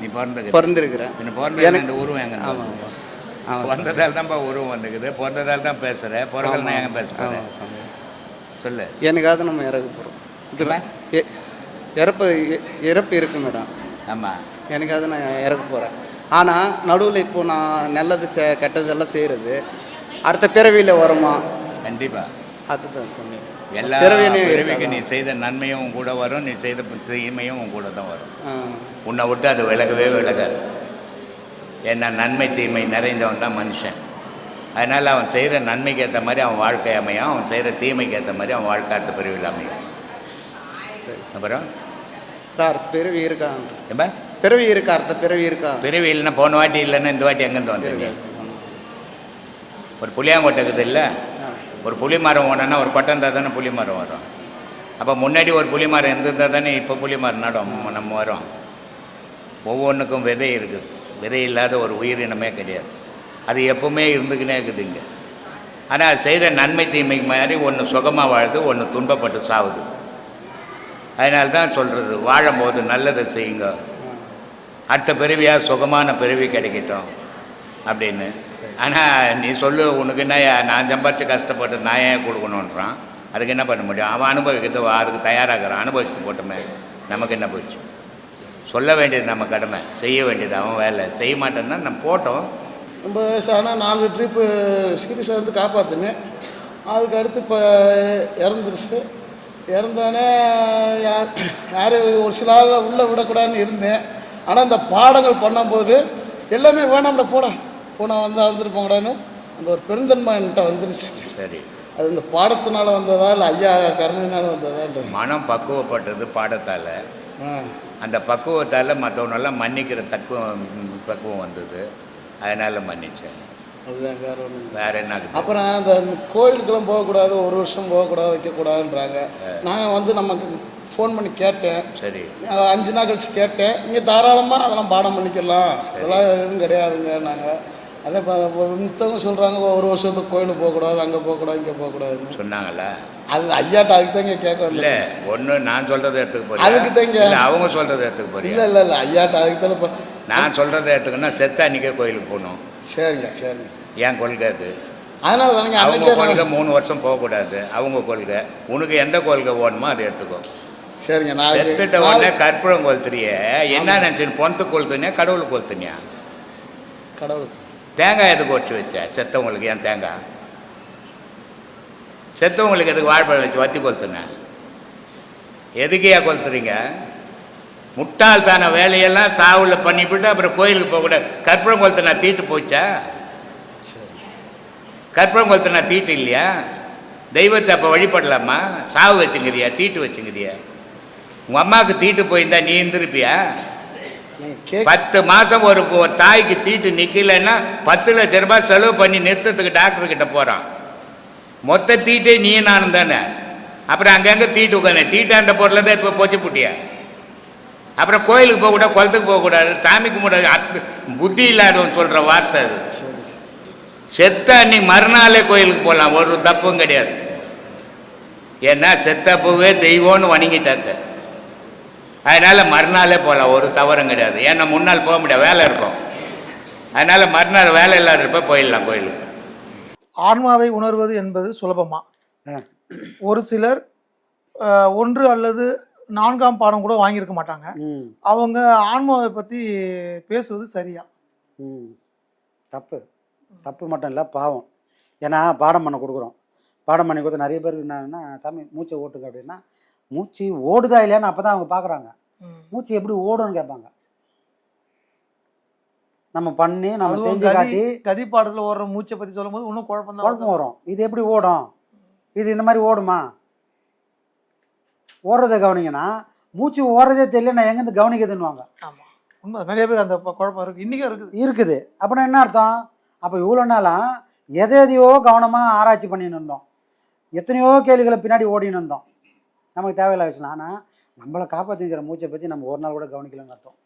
நீ பிறந்தது பிறந்திருக்கிறேன் பின்ன பிறந்த எனக்கு- உருவம் எங்க ஆமாம் ஆமாம் பிறந்ததால் தான்ப்பா உருவம் வந்துக்குது பிறந்ததால் தான் பேசுற. பிறகு நான் எங்க பேச போறேன்? ஆமாம் சாமி சொல்லு. எனக்காக நம்ம இறக்க போகிறோம் இதுவா? இறப்பு இறப்பு இருக்கு மேடம். ஆமா. எனக்காக நான் இறக்க போகிறேன் ஆனால் நடுவில் இப்போ நான் நல்லது செ கெட்டதெல்லாம் செய்கிறது அடுத்த பிறவியில் வருமா? கண்டிப்பா. அதுதான் சாமி எல்லா இருக்காதா? நீ செய்த நன்மையும் உன் கூட வரும் நீ செய்த தீமையும் உன் கூட தான் வரும். உன்னை விட்டு அது விலகவே விலகாது. ஏன்னா நன்மை தீமை நிறைந்தவன் தான் மனுஷன். அதனால் அவன் செய்கிற நன்மைக்கு ஏற்ற மாதிரி அவன் வாழ்க்கை அமையும். அவன் செய்கிற தீமைக்கு ஏற்ற மாதிரி அவன் வாழ்க்கை அடுத்த பிரிவில் அமையும். சரி. அப்புறம்? பிறவி இருக்கான் பிறவி இருக்கா? அடுத்த பிறவி இருக்கா? பிறவி இல்லைன்னா போன வாட்டி இல்லைன்னா இந்த வாட்டி எங்கேருந்து வந்தீங்க? ஒரு புளியாங்கொட்டை இருக்குது இல்லை? ஒரு புளி மரம் ஓடனா ஒரு கொட்டை இருந்தால் தானே புளி மரம் வரும். அப்போ முன்னாடி ஒரு புளி மரம் இருந்திருந்தால் தானே இப்போ புளி மரம் நடும் நம்ம வரோம். ஒவ்வொன்றுக்கும் விதை இருக்குது. விதை இல்லாத ஒரு உயிரினமே கிடையாது. அது எப்பவுமே இருந்துக்கினே இருக்குது இங்கே. ஆனால் அது செய்கிற நன்மை தீமைக்கு மாதிரி ஒன்று சுகமாக வாழுது ஒன்று துன்பப்பட்டு சாவுது. அதனால தான் சொல்கிறது வாழும்போது நல்லதை செய்யுங்க. அடுத்த பிறவியாக சுகமான பிறவி கிடைக்கட்டும். அப்படின்னு. ஆனால் நீ சொல்லு உனக்கு என்ன நான் சம்பாரிச்சு கஷ்டப்பட்டு நான் ஏன் கொடுக்கணுன்றான் அதுக்கு என்ன பண்ண முடியும்? அவன் அனுபவிக்கிறது அதுக்கு தயாராகிறான். அனுபவிச்சுட்டு போட்டோமே நமக்கு என்ன போச்சு? சொல்ல வேண்டியது நம்ம கடமை. செய்ய வேண்டியது அவன் வேலை. செய்ய மாட்டேன்னா நம்ம போட்டோம். ரொம்ப வயசானா நாலு ட்ரிப்பு சீரியஸாக இருந்து காப்பாற்றுனேன் அதுக்கு அடுத்து இப்போ இறந்துருச்சு. இறந்தோடனே யார் யார் ஒரு சில ஆள் உள்ளே விடக்கூடாதுன்னு இருந்தேன். ஆனால் இந்த பாடங்கள் பண்ணும்போது எல்லாமே வேணாம்ல போட. போனால் வந்தால் வந்துருப்போங்கடான்னு அந்த ஒரு பெருந்தன்மை என்கிட்ட வந்துருச்சு. சரி. அது இந்த பாடத்தினால வந்ததா இல்லை ஐயா கருணையினால வந்ததான்ற? மனம் பக்குவப்பட்டது பாடத்தால். அந்த பக்குவத்தால் மற்றவனெல்லாம் மன்னிக்கிற தக்குவம் பக்குவம் வந்தது. அதனால் மன்னிச்சேன். அதுதான் வேற ஒன்றும் வேற என்ன? அப்புறம் அந்த கோயிலுக்கெல்லாம் போகக்கூடாது ஒரு வருஷம் போகக்கூடாது வைக்கக்கூடாதுன்றாங்க. நான் வந்து நமக்கு ஃபோன் பண்ணி கேட்டேன். சரி. அஞ்சு நாள் கழிச்சு கேட்டேன். நீங்கள் தாராளமாக அதெல்லாம் பாடம் பண்ணிக்கலாம். அதெல்லாம் எதுவும் கிடையாதுங்க நாங்கள் அதே மித்தவங்க சொல்கிறாங்க ஒரு வருஷத்துக்கு கோயிலுக்கு போகக்கூடாது அங்கே போகக்கூடாது இங்கே போகக்கூடாதுன்னு. சொன்னாங்களா அது ஐயாட்ட அதுக்கு தாங்க கேட்க இல்லை ஒன்று நான் சொல்கிறத எடுத்துக்க போறியா? அதுக்கு தாங்க. அவங்க சொல்கிறத எடுத்துக்க போறியா? இல்லை இல்லை இல்லை ஐயாட்ட அதுக்கு தானே இப்போ நான் சொல்கிறத எடுத்துக்கன்னா செத்த அன்றைக்கே கோயிலுக்கு போகணும். சரிங்க சரிங்க. ஏன் கொள்கை அது? அதனால தானங்க அவங்க கொள்கை நான் மூணு வருஷம் போகக்கூடாது. அவங்க கொள்கை. உனக்கு எந்த கொள்கை வேணுமோ அதை எடுத்துக்கோ. சரிங்க நாளைக்கு செத்துட்ட உடனே கற்பூரம் கொளுத்துறிய. என்ன நினச்சின்னு பொந்து கொளுத்துனியா கடவுள் கொளுத்துனியா? கடவுளுக்கு தேங்காய் எதுக்கு உடச்சி வச்ச? செத்தவங்களுக்கு ஏன் தேங்காய்? செத்தவங்களுக்கு எதுக்கு வாழைப்பழம் வச்சு வத்தி கொளுத்துன? எதுக்கையா கொளுத்துறீங்க? முட்டாள்தான வேலையெல்லாம் சாவுல பண்ணிவிட்டு அப்புறம் கோயிலுக்கு போகக்கூடாது கற்பூரம் கொளுத்துனா தீட்டு போச்சா? கற்பூரம் கொளுத்துனா தீட்டு இல்லையா? தெய்வத்தை அப்போ வழிபடலாமா? சாவு வச்சுங்கிறியா? தீட்டு வச்சுங்கிறியா? உங்கள் அம்மாவுக்கு தீட்டு போயிருந்தா நீ இருந்திருப்பியா பத்து மாதம் ஒரு ஒரு தாய்க்கு தீட்டு நிற்கலைன்னா பத்து லட்ச ரூபாய் செலவு பண்ணி நிறுத்தத்துக்கு டாக்டர் கிட்ட போகிறான் மொத்த தீட்டே நீ நானும் தானே? அப்புறம் அங்கங்கே தீட்டு உட்காந்து தீட்டாண்ட பொருளை தான் இப்போ போச்சு புட்டியா. அப்புறம் கோயிலுக்கு போகக்கூடாது குளத்துக்கு போகக்கூடாது சாமி கும்பிடாது அத்து புத்தி இல்லாதவன் சொல்கிற வார்த்தை அது. செத்த அன்னைக்கு மறுநாளே கோயிலுக்கு போகலாம் ஒரு தப்பும் கிடையாது. ஏன்னா செத்தப்பவே தெய்வம்னு வணங்கிட்டாத்த அதனால் மறுநாளே போகலாம் ஒரு தவறும் கிடையாது. ஏன்னா முன்னாள் போக முடியாது. வேலை இருக்கும். அதனால் மறுநாள் வேலை இல்லாதப்ப போயிடலாம் கோயிலுக்கு. ஆன்மாவை உணர்வது என்பது சுலபமா? ஆ. ஒரு சிலர் ஒன்று அல்லது நான்காம் பாடம் கூட வாங்கியிருக்க மாட்டாங்க. அவங்க ஆன்மாவை பற்றி பேசுவது சரியா? ம். தப்பு. தப்பு மட்டும் இல்லை பாவம். ஏன்னா பாடம் பண்ண கொடுக்குறோம். பாடம் பண்ணி கொடுத்து நிறைய பேருக்கு என்னன்னா சாமி மூச்சை ஓட்டுங்க அப்படின்னா மூச்சு ஓடுதா இல்லையான்னு அப்போ தான் அவங்க பார்க்குறாங்க. மூச்சு எப்படி ஓடும்னு கேட்பாங்க. நம்ம பண்ணி நம்ம செஞ்சு காட்டி கதி பாடத்தில் ஓடுற மூச்சை பற்றி சொல்லும்போது இன்னும் குழப்பம் குழப்பம் வரும். இது எப்படி ஓடும்? இது இந்த மாதிரி ஓடுமா? ஓடுறதை கவனிங்கன்னா மூச்சு ஓடுறதே தெரியல நான் எங்கேருந்து கவனிக்குதுன்னுவாங்க ஆமாம் உண்மை நிறைய பேர் அந்த குழப்பம் இருக்கு. இன்னைக்கும் இருக்குது. இருக்குது. அப்படின்னா என்ன அர்த்தம்? அப்போ இவ்வளோ நாளாக எதை எதையோ கவனமாக ஆராய்ச்சி பண்ணின்னு இருந்தோம். எத்தனையோ கேள்விகளை பின்னாடி ஓடின்னு இருந்தோம். நமக்கு தேவையில்ல விஷயம் ஆனால் நம்மளை காப்பாற்றிக்கிற மூச்சை பற்றி நம்ம ஒரு நாள் கூட கவனிக்கலன்னு அர்த்தம்.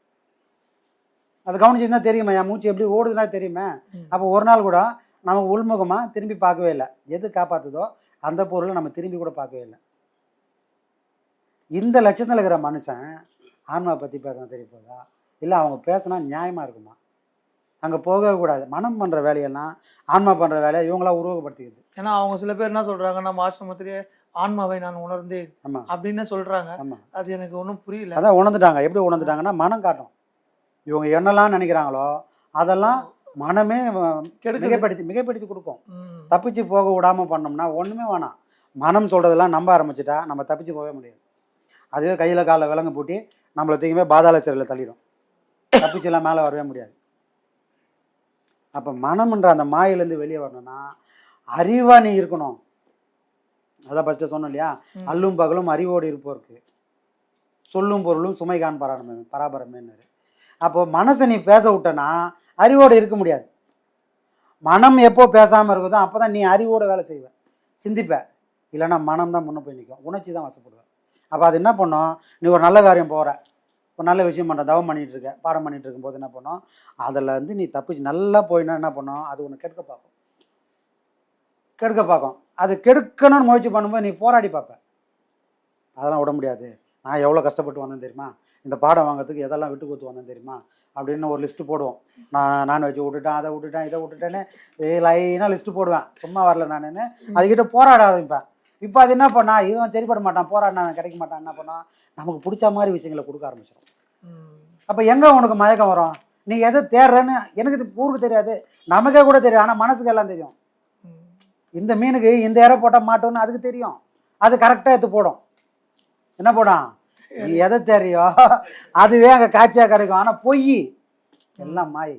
அது கவனிச்சிருந்தா தெரியுமா என் மூச்சு எப்படி ஓடுதுன்னா தெரியுமே. அப்போ ஒரு நாள் கூட நமக்கு உள்முகமாக திரும்பி பார்க்கவே இல்லை. எது காப்பாற்றுதோ அந்த பொருளை நம்ம திரும்பி கூட பார்க்கவே இல்லை. இந்த லட்சத்தில் இருக்கிற மனுஷன் ஆன்மா பற்றி பேசினா தெரிய போதா? இல்லை அவங்க பேசினா நியாயமாக இருக்குமா? அங்கே போகவே கூடாது. மனம் பண்ணுற வேலையெல்லாம் ஆன்மா பண்ணுற வேலையை இவங்களா உருவகப்படுத்திக்குது ஏன்னா அவங்க சில பேர் என்ன சொல்றாங்க நம்ம ஆசிரமத்திலேயே ஆன்மாவை நான் உணர்ந்தேன் ஆமாம் அப்படின்னு சொல்றாங்க. ஆமாம் அது எனக்கு ஒன்றும் புரியல. அதான் உணர்ந்துட்டாங்க. எப்படி உணர்ந்துட்டாங்கன்னா மனம் காட்டும். இவங்க என்னெல்லாம் நினைக்கிறாங்களோ அதெல்லாம் மனமே. மிகைப்படுத்தி மிகைப்படுத்தி கொடுக்கும். தப்பிச்சு போக விடாமல் பண்ணோம்னா ஒன்றுமே வேணாம். மனம் சொல்கிறதெல்லாம் நம்ப ஆரம்பிச்சிட்டா நம்ம தப்பிச்சு போகவே முடியாது. அதுவே கையில் காலில் விலங்கு பூட்டி நம்மளை தூக்கியுமே பாதாள சிறையில் தள்ளிடும். தப்பிச்செல்லாம் மேலே வரவே முடியாது. அப்போ மனம்ன்ற அந்த மாயிலேருந்து வெளியே வரணும்னா அறிவா நீ இருக்கணும். அதான் ஃபஸ்ட்டு சொன்னோம் இல்லையா. அல்லும் பகலும் அறிவோடு இருப்போருக்கு. சொல்லும் பொருளும் சுமைகான் பராம பராபரமேன்னாரு. அப்போ மனசை நீ பேச விட்டனா அறிவோடு இருக்க முடியாது. மனம் எப்போ பேசாமல் இருக்குதோ அப்போ தான் நீ அறிவோட வேலை செய்வ. சிந்திப்ப. இல்லைன்னா மனம் தான் முன்ன போய் நிற்கும் உணர்ச்சி தான் வசப்படுவேன் அப்போ அது என்ன பண்ணும்? நீ ஒரு நல்ல காரியம் போகிற ஒரு நல்ல விஷயம் பண்ணுற தவம் பண்ணிட்டு இருக்க பாடம் பண்ணிட்டு இருக்கும்போது என்ன பண்ணும்? அதில் வந்து நீ தப்பிச்சு நல்லா போயினா என்ன பண்ணும்? அது உன்னை கெடுக்க பார்க்கும். கெடுக்க பார்க்கும். அது கெடுக்கணும்னு முயற்சி பண்ணும்போது நீ போராடி பார்ப்ப. அதெல்லாம் விட முடியாது. நான் எவ்வளோ கஷ்டப்பட்டு வந்தேன் தெரியுமா? இந்த பாடம் வாங்குறதுக்கு எதெல்லாம் விட்டு கொடுத்து வந்தேன் தெரியுமா? அப்படின்னு ஒரு லிஸ்ட்டு போடுவோம். நான் நான்வெஜ் விட்டுட்டேன் அதை விட்டுட்டேன் இதை விட்டுட்டேன்னு லைனாக லிஸ்ட்டு போடுவேன். சும்மா வரல நான் அதுக்கிட்ட போராட ஆரம்பிப்பேன். இப்போ அது என்ன பண்ணா இவன் சரிப்பட மாட்டான் போராடினா அவன் கிடைக்க மாட்டான் என்ன பண்ணான் நமக்கு பிடிச்ச மாதிரி விஷயங்களை கொடுக்க ஆரம்பிச்சிடும். அப்போ எங்கே உனக்கு மயக்கம் வரும்? நீ எதை தேடுறேன்னு எனக்கு இது ஊருக்கு தெரியாது நமக்கே கூட தெரியாது ஆனால் மனசுக்கு எல்லாம் தெரியும். இந்த மீனுக்கு இந்த இறை போட்டால் மாட்டோம்னு அதுக்கு தெரியும். அது கரெக்டாக எடுத்து போடும். என்ன போடும்? நீ எதை தெரியும் அதுவே அங்கே காட்சியாக கிடைக்கும். ஆனால் பொய். எல்லாம் மாய்.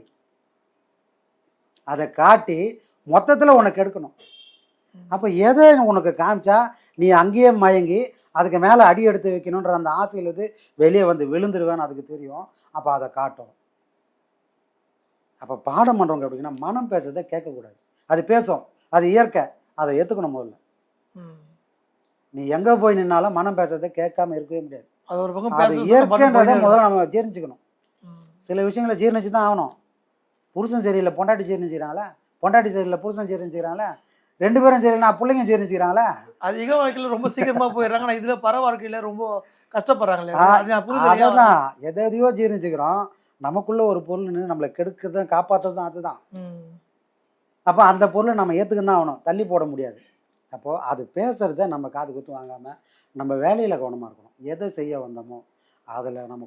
அதை காட்டி மொத்தத்தில் உனக்கு எடுக்கணும். அப்போ எதை உனக்கு காமிச்சா நீ அங்கேயே மயங்கி அதுக்கு மேலே அடி எடுத்து வைக்கணுன்ற அந்த ஆசையிலேருந்து வெளியே வந்து விழுந்துருவேன்னு அதுக்கு தெரியும். அப்போ அதை காட்டும். அப்போ பாடம் பண்ணுறவங்க அப்படின்னா மனம் பேசுறதை கேட்கக்கூடாது. அது பேசும். அது இயற்கை. அதை ஏற்றுக்கணும் முதல்ல. நீ எங்கே போய் நின்னாலும் மனம் பேசுறதை கேட்காம இருக்கவே முடியாது. அது ஒரு பக்கம் அது இயற்கைன்றதை முதல்ல நம்ம ஜீர்ணிச்சுக்கணும். சில விஷயங்களை ஜீர்ணிச்சு தான் ஆகணும். புருஷன் சரியில்லை பொண்டாட்டி ஜீர்ணிச்சுக்கிறாங்களே? பொண்டாட்டி சரியில்லை புருஷன் ஜீர்ணிச்சுக்கிறாங்களே? ரெண்டு பேரும் சரியில்லை பிள்ளைங்க ஜீர்ணிச்சுக்கிறாங்களே? அதிக வாழ்க்கையில ரொம்ப சீக்கிரமா போயிடுறாங்க. ஆனா இதுல பர வாழ்க்கையில ரொம்ப கஷ்டப்படுறாங்களே. அது அதான் எதை எதையோ ஜீர்ணிச்சுக்கிறோம். நமக்குள்ள ஒரு பொருள்னு நம்மளை கெடுக்கிறதும் காப்பாற்றுறதும் அதுதான். அப்போ அந்த பொருளை நம்ம ஏற்றுக்கு தான் ஆகணும். தள்ளி போட முடியாது. அப்போது அது பேசுகிறத நம்ம காது குத்து வாங்காமல் நம்ம வேலையில் கவனமாக இருக்கணும். எதை செய்ய வந்தோமோ அதில் நம்ம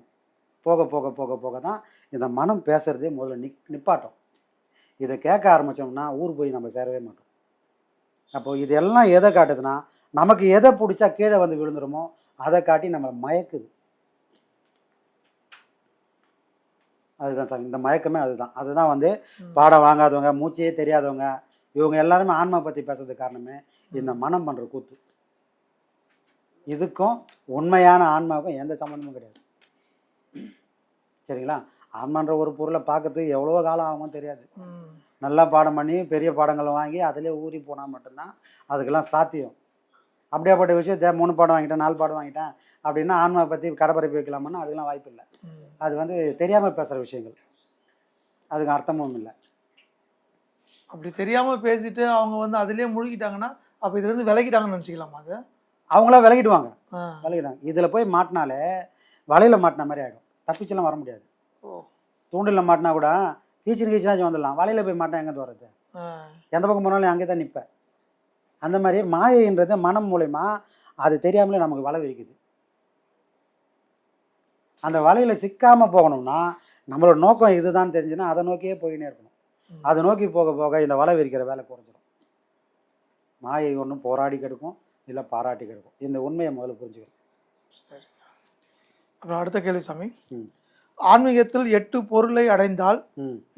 போக போக போக போக தான் இந்த மனம் பேசுகிறதே முதல்ல நிக் நிப்பாட்டும். இதை கேட்க ஆரம்பித்தோம்னா ஊர் போய் நம்ம சேரவே மாட்டோம். அப்போது இதெல்லாம் எதை காட்டுதுன்னா நமக்கு எதை பிடிச்சா கீழே வந்து விழுந்துருமோ அதை காட்டி நம்மளை மயக்குது. அதுதான் சார் இந்த மயக்கமே அதுதான். அதுதான் வந்து பாடம் வாங்காதவங்க மூச்சே தெரியாதவங்க இவங்க எல்லாருமே ஆன்மா பற்றி பேசுறதுக்கு காரணமே இந்த மனம் பண்ணுற கூத்து. இதுக்கும் உண்மையான ஆன்மாவுக்கும் எந்த சம்மந்தமும் கிடையாது. சரிங்களா? ஆன்மான்ற ஒரு பொருளை பார்க்கறதுக்கு எவ்வளோ காலம் ஆகுமோ தெரியாது. நல்லா பாடம் பண்ணி பெரிய பாடங்களை வாங்கி அதிலே ஊறி போனால் மட்டும்தான் அதுக்கெல்லாம் சாத்தியம். அப்படியாப்பட்ட விஷயத்த மூணு பாடம் வாங்கிட்டேன் நாலு பாடம் வாங்கிட்டேன் அப்படின்னா ஆன்மா பற்றி கடைப்பரப்பி வைக்கலாமான்னா அதுக்கெல்லாம் வாய்ப்பு இல்லை. அது வந்து தெரியாமல் பேசுகிற விஷயங்கள். அதுக்கு அர்த்தமும் இல்லை. அப்படி தெரியாம பேசிட்டு அவங்க வந்து அதுலயே முழுகிட்டாங்கன்னா அப்ப இதுல இருந்து விலகிட்டாங்கன்னு நினைச்சுக்கலாமா அது? அவங்களா விலகிடுவாங்க. விலகிடுவாங்க. இதில் போய் மாட்டினாலே வலையில் மாட்டின மாதிரி ஆகிடும் தப்பிச்செல்லாம் வர முடியாது. ஓ. தூண்டில் மாட்டினா கூட கீச்சின் கீச்சினாச்சும் வந்துடலாம். வலையில் போய் மாட்டினா எங்கேருந்து வர்றது. எந்த பக்கம் போனாலும் அங்கே தான் நிற்பேன் அந்த மாதிரி மாயைன்றது மனம் மூலயமா அது தெரியாமலே நமக்கு வலை விரிக்குது. அந்த வலையில் சிக்காமல் போகணும்னா நம்மளோட நோக்கம் இதுதான் தெரிஞ்சுன்னா அதை நோக்கியே போயினே இருக்கணும். அதை நோக்கி போக போக இந்த வலை விரிக்கிற வேலை குறைஞ்சிடும் மாயை ஒன்றும் போராடி கெடுக்கும் இல்லை பாராட்டி கெடுக்கும். இந்த உண்மையை முதல்ல புரிஞ்சுக்கணும். சரி சார். அப்புறம் அடுத்த கேள்வி சாமி. ஆன்மீகத்தில் எட்டு பொருளை அடைந்தால்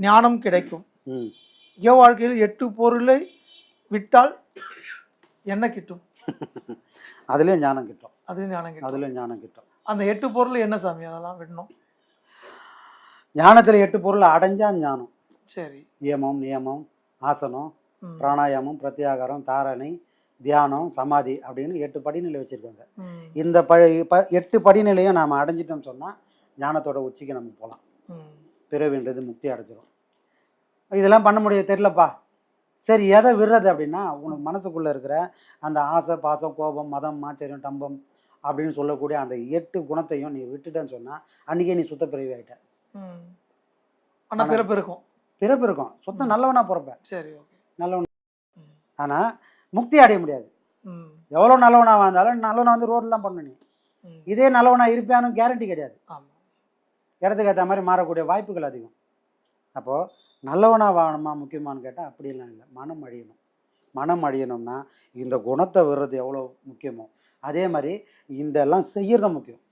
ஞானம் கிடைக்கும். இக வாழ்க்கையில் எட்டு பொருளை விட்டால் என்ன கிட்டும்? அதுலேயும் ஞானம் கிட்டும். அதுவும் ஞானம் கிட்டும். அதுலேயும் ஞானம் கிட்டும். அந்த எட்டு பொருள் என்ன சாமி? அதெல்லாம் விடணும். ஞானத்தில் எட்டு பொருள் அடைஞ்சா ஞானம். சரி. நியமம் நியமம் ஆசனம். பிராணாயாமம் பிரத்யாகாரம் தாரணை தியானம் சமாதி அப்படின்னு எட்டு படிநிலை வச்சுருக்காங்க. இந்த ப எட்டு படிநிலையும் நாம் அடைஞ்சிட்டோம்னு சொன்னால் ஞானத்தோட உச்சிக்கு நம்ம போகலாம். பிறவின்றது முக்தி அடைஞ்சிரும். இதெல்லாம் பண்ண முடியாது தெரிலப்பா சரி எதை விடுறது அப்படின்னா உனக்கு மனசுக்குள்ளே இருக்கிற அந்த ஆசை பாசம் கோபம் மதம் ஆச்சரியம் டம்பம் அப்படின்னு சொல்லக்கூடிய அந்த எட்டு குணத்தையும் நீ விட்டுட்டேன்னு சொன்னால் அன்றைக்கே நீ சுத்த பிறவி ஆகிட்ட பிறப்பு இருக்கும். பிறப்பு இருக்கும். சுத்தம் நல்லவனா பிறப்பேன் சரி ஓகே. நல்லவன். ஆனால் முக்தி அடைய முடியாது. ம். எவ்வளோ நல்லவனா வாழ்ந்தாலும் நல்லவனா வந்து ரோட்டில் தான் பண்ணணும் நீ. இதே நல்லவனா இருப்பியானும் கேரண்டி கிடையாது. இடத்துக்கு ஏற்ற மாதிரி மாறக்கூடிய வாய்ப்புகள் அதிகம். அப்போது நல்லவனாக வாழணுமா முக்கியமானு கேட்டால் அப்படிலாம் இல்லை. மனம் அழியணும். மனம் அழியணும்னா இந்த குணத்தை விடுறது எவ்வளோ முக்கியமோ அதே மாதிரி இந்த எல்லாம் செய்யறது முக்கியம்.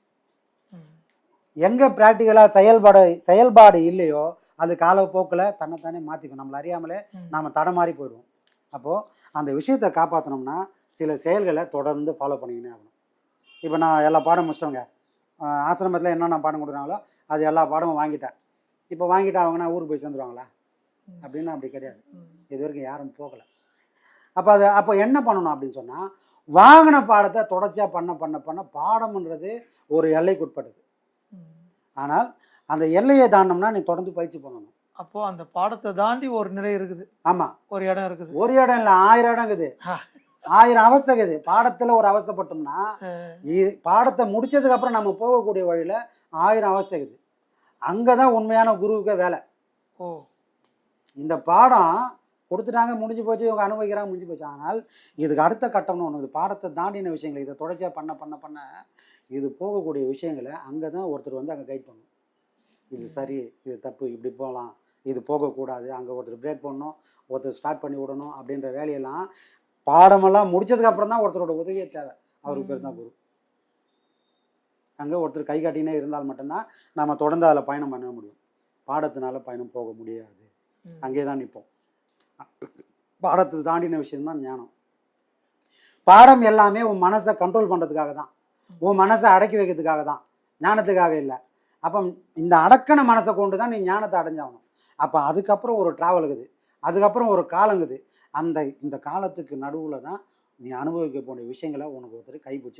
எங்கே ப்ராக்டிக்கலாக செயல்பாடு செயல்பாடு இல்லையோ அது காலப்போக்கில் தன்னைத்தானே மாற்றிக்கும் நம்மளை அறியாமலே. நாம் தடமாறி போயிடுவோம். அப்போது அந்த விஷயத்தை காப்பாற்றணும்னா சில செயல்களை தொடர்ந்து ஃபாலோ பண்ணிக்கினே ஆகணும். இப்போ நான் எல்லா பாடம் முடிச்சிட்டோங்க. ஆசிரமத்தில் என்னென்ன பாடம் கொடுக்குறாங்களோ அது எல்லா பாடமும் வாங்கிட்டேன். இப்போ வாங்கிட்டு அவங்கன்னா ஊருக்கு போய் சேர்ந்துருவாங்களா. அப்படின்னு அப்படி கிடையாது. இது வரைக்கும் யாரும் போகலை. அப்போ அது அப்போ என்ன பண்ணணும் அப்படின்னு சொன்னால் வாங்கின பாடத்தை தொடர்ச்சியாக பண்ண பண்ண பண்ண பாடம்ன்றது ஒரு எல்லைக்குட்பட்டது. ஆனால் அந்த எல்லையை தாண்டோம்னா நீ தொடர்ந்து பயிற்சி பண்ணணும். அப்போ அந்த பாடத்தை தாண்டி ஒரு நிலை இருக்குது. ஆமாம் ஒரு இடம் இருக்குது. ஒரு இடம் இல்லை ஆயிரம் இடம் இருக்குது. ஆயிரம் அவஸ்தை இருக்குது. பாடத்தில் ஒரு அவஸ்தைப்பட்டோம்னா பாடத்தை முடிச்சதுக்கு அப்புறம் நம்ம போகக்கூடிய வழியில் ஆயிரம் அவஸ்தை இருக்குது. அங்கே தான் உண்மையான குருவுக்கு வேலை. ஓ. இந்த பாடம் கொடுத்துட்டாங்க முடிஞ்சு போச்சு இவங்க அனுபவிக்கிறாங்க முடிஞ்சு போச்சு. ஆனால் இதுக்கு அடுத்த கட்டம்னு ஒன்று இது பாடத்தை தாண்டின விஷயங்கள் இதை தொடர்ச்சியாக பண்ண பண்ண பண்ண இது போகக்கூடிய விஷயங்களை அங்கே தான் ஒருத்தர் வந்து அங்கே கைட் பண்ணணும் இது சரி இது தப்பு இப்படி போகலாம் இது போகக்கூடாது அங்கே ஒருத்தர் பிரேக் பண்ணணும் ஒருத்தர் ஸ்டார்ட் பண்ணி விடணும் அப்படின்ற வேலையெல்லாம் பாடமெல்லாம் முடிச்சதுக்கு அப்புறம் தான் ஒருத்தரோட உதவியே தேவை. அவருக்கு பேர் தான் குரு. அங்கே ஒருத்தர் கை காட்டினே இருந்தால் மட்டும்தான் நம்ம தொடர்ந்து அதில் பயணம் பண்ண முடியும். பாடத்தினால பயணம் போக முடியாது. அங்கே தான் நிற்போம் பாடத்தை தாண்டின விஷயம்தான் ஞானம். பாடம் எல்லாமே உன் மனசை கண்ட்ரோல் பண்ணுறதுக்காக தான் உன் மனசை அடக்கி வைக்கிறதுக்காக தான் ஞானத்துக்காக இல்லை. அப்போ இந்த அடக்கின மனசை கொண்டு தான் நீ ஞானத்தை அடைஞ்சாகணும். அப்போ அதுக்கப்புறம் ஒரு ட்ராவலுக்குது அதுக்கப்புறம் ஒரு காலங்குது அந்த இந்த காலத்துக்கு நடுவில் தான் நீ அனுபவிக்க போன விஷயங்களை உனக்கு ஒருத்தர் கைப்பிடிச்சி